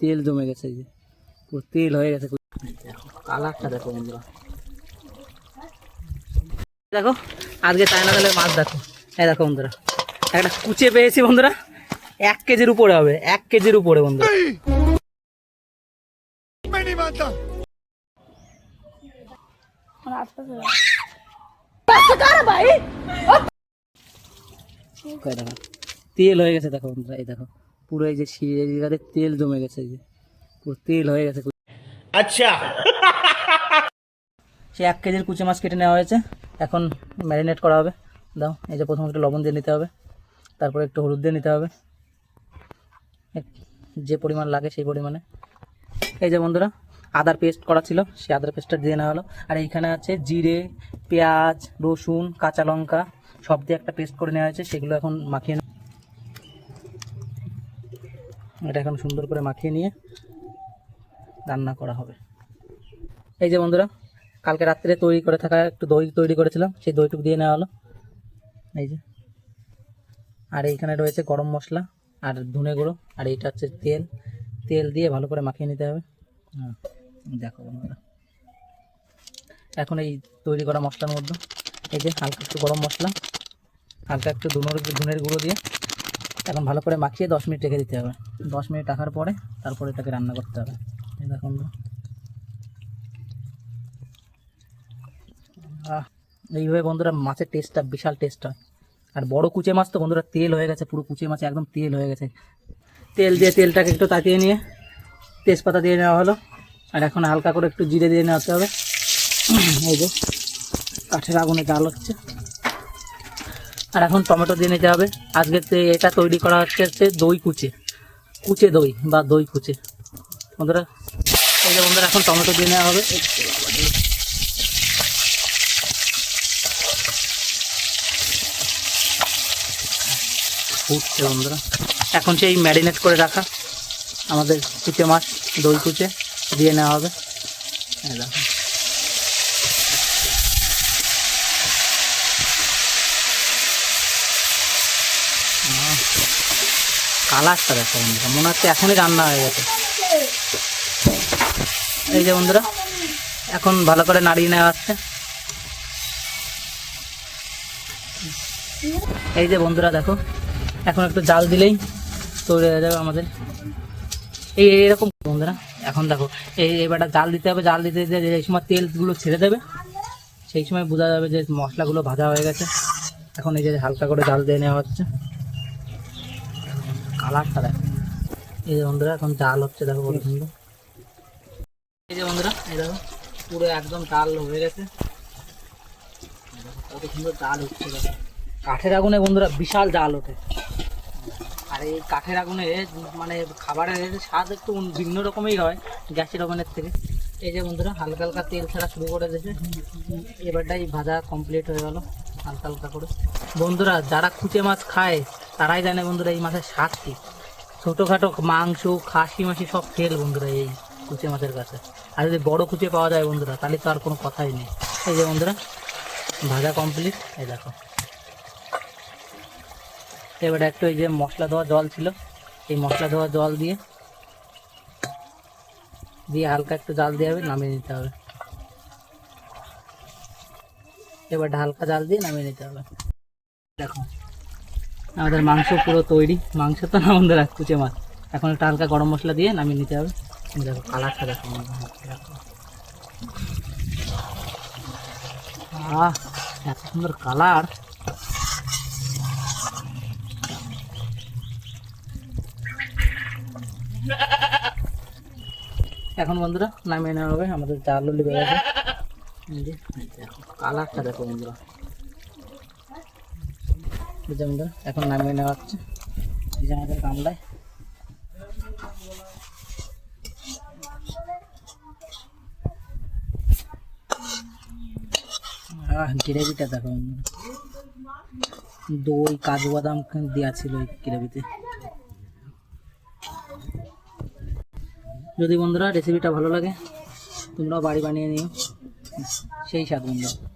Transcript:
তেল জমে গেছে যে। পুরো তেল হয়ে গেছে। কালারটা দেখো বন্ধুরা। দেখো আজকে চায়না তেলের মাছ দেখো। এই দেখো বন্ধুরা একটা কুচে পেয়েছি বন্ধুরা। এক কেজির উপরে হবে এক কেজির উপরে বন্ধুরা। তেল হয়ে গেছে দেখো বন্ধুরা এই দেখো। পুরো এই যে সিগারে তেল জমে গেছে যে। পুরো তেল হয়ে গেছে আচ্ছা। সে এক কেজির কুচি মাছ কেটে নেওয়া হয়েছে। এখন ম্যারিনেট করা হবে। দাও এই যে প্রথমে একটু লবণ দিয়ে নিতে হবে। তারপরে একটু হলুদ দিয়ে নিতে হবে। যে পরিমাণ লাগে সেই পরিমাণে। এই যে বন্ধুরা আদার পেস্ট করা ছিল সেই আদার পেস্টটা দিয়ে নেওয়া হলো। আর এইখানে আছে জিরে পেঁয়াজ রসুন কাঁচা লঙ্কা সব দিয়ে একটা পেস্ট করে নেওয়া হয়েছে। সেগুলো এখন মাখিয়ে এটা এখন সুন্দর করে মাখিয়ে নিয়ে রান্না করা হবে। এই যে বন্ধুরা কালকে রাত্রে তৈরি করে থাকা একটু দই তৈরি করেছিলাম সেই দইটুকু দিয়ে নেওয়া হলো। এই যে। আর এইখানে রয়েছে গরম মশলা আর ধনে গুঁড়ো আর এইটা হচ্ছে তেল। তেল দিয়ে ভালো করে মাখিয়ে নিতে হবে। হ্যাঁ, দেখো বন্ধুরা। এখন এই তৈরি করা মশলার মধ্যে এই যে হালকা একটু গরম মশলা হালকা একটু ধুনোর ধুনের গুঁড়ো দিয়ে এখন ভালো করে মাখিয়ে দশ মিনিট রেখে দিতে হবে। দশ মিনিট রাখার পরে তারপরে এটাকে রান্না করতে হবে। এই দেখো বন্ধুরা আহ, এইভাবে বন্ধুরা মাছের টেস্টটা বিশাল টেস্ট হয়। আর বড় কুচে মাছ তো বন্ধুরা তেল হয়ে গেছে পুরো কুচে মাছে একদম তেল হয়ে গেছে। তেল দিয়ে তেলটাকে একটু তাতিয়ে নিয়ে তেজপাতা দিয়ে নেওয়া হলো। আর এখন হালকা করে একটু জিরে দিয়ে নেওয়াতে হবে। এই যে কাঠের আগুনে জাল হচ্ছে আর এখন টমেটো দিয়ে নিতে হবে। আজকে এটা তৈরি করা হচ্ছে দই কুচে। কুচে দই বা দই কুচে বন্ধুরা, এই যে বন্ধুরা, এখন টমেটো দিয়ে নেওয়া হবে। ফুটছে বন্ধুরা এখন সেই ম্যারিনেট করে রাখা আমাদের কুচে মাছ, দই কুচে দিয়ে নেওয়া হবে দেখো। কালারটা দেখো বন্ধুরা, মনে হচ্ছে এখনই রান্না হয়ে গেছে। এই যে বন্ধুরা, এখন ভালো করে নাড়িয়ে নেওয়া হচ্ছে। এই যে বন্ধুরা দেখো, এখন একটু জাল দিলেই তৈরি হয়ে যাবে আমাদের। এই এরকম বন্ধুরা, এখন দেখো, এই এবারটা জাল দিতে হবে, জাল দিতে দিতে এই সময় তেলগুলো ছেড়ে দেবে, সেই সময় বোঝা যাবে যে মশলাগুলো ভাজা হয়ে গেছে। এখন এই যে হালকা করে জাল দিয়ে নেওয়া হচ্ছে। দেখো এই যে বন্ধুরা, এখন জাল হচ্ছে, দেখো সুন্দর। এই যে বন্ধুরা, এই দেখো, পুরো একদম জাল হয়ে গেছে। কত সুন্দর জাল দেখো। কাঠের আগুনে বন্ধুরা বিশাল জাল ওঠে। আর এই কাঠের আগুনে মানে খাবারের স্বাদ একটু ভিন্ন রকমই হয়, গ্যাসের ওভেনের থেকে। এই যে বন্ধুরা, হালকা হালকা তেল ছাড়া শুরু করে দিয়েছে। এবারটাই ভাজা কমপ্লিট হয়ে গেল, হালকা হালকা করে। বন্ধুরা, যারা কুচে মাছ খায় তারাই জানে বন্ধুরা এই মাছের স্বাদ কি ছোটোখাটো মাংস, খাসি, মাসি সব ফেল বন্ধুরা এই কুচে মাছের কাছে। আর যদি বড় কুচে পাওয়া যায় বন্ধুরা, তাহলে তো আর কোনো কথাই নেই। এই যে বন্ধুরা, ভাজা কমপ্লিট এই দেখো। এবারে একটু এই যে মশলা দেওয়া জল ছিল, এই মশলা দেওয়া জল দিয়ে দিয়ে হালকা একটু জাল দিয়ে হবে, নামিয়ে নিতে হবে। এবার হালকা জাল দিয়ে নামিয়ে নিতে হবে। দেখো। আমাদের মাংস পুরো তৈরি। মাংস তো না বন্ধুরা কুচে মাছ এখন একটা হালকা গরম মশলা দিয়ে নামিয়ে নিতে হবে। দেখো কালারটা দেখো। আহ এত সুন্দর কালার। এখন বন্ধুরা নামিয়ে নেওয়া হবে আমাদের যে, দেখো কালারটা দেখো বন্ধুরা। বন্ধুরা এখন নামিয়ে নেওয়া হচ্ছে। এই যে আমাদের গামলায়। গ্রেভিটা দেখো। দই, কাজু বাদাম দেওয়া ছিল এই গ্রেভিতে। যদি বন্ধুরা রেসিপিটা ভালো লাগে, তোমরাও বাড়ি বানিয়ে নিও। সেই স্বাদ বন্ধুরা।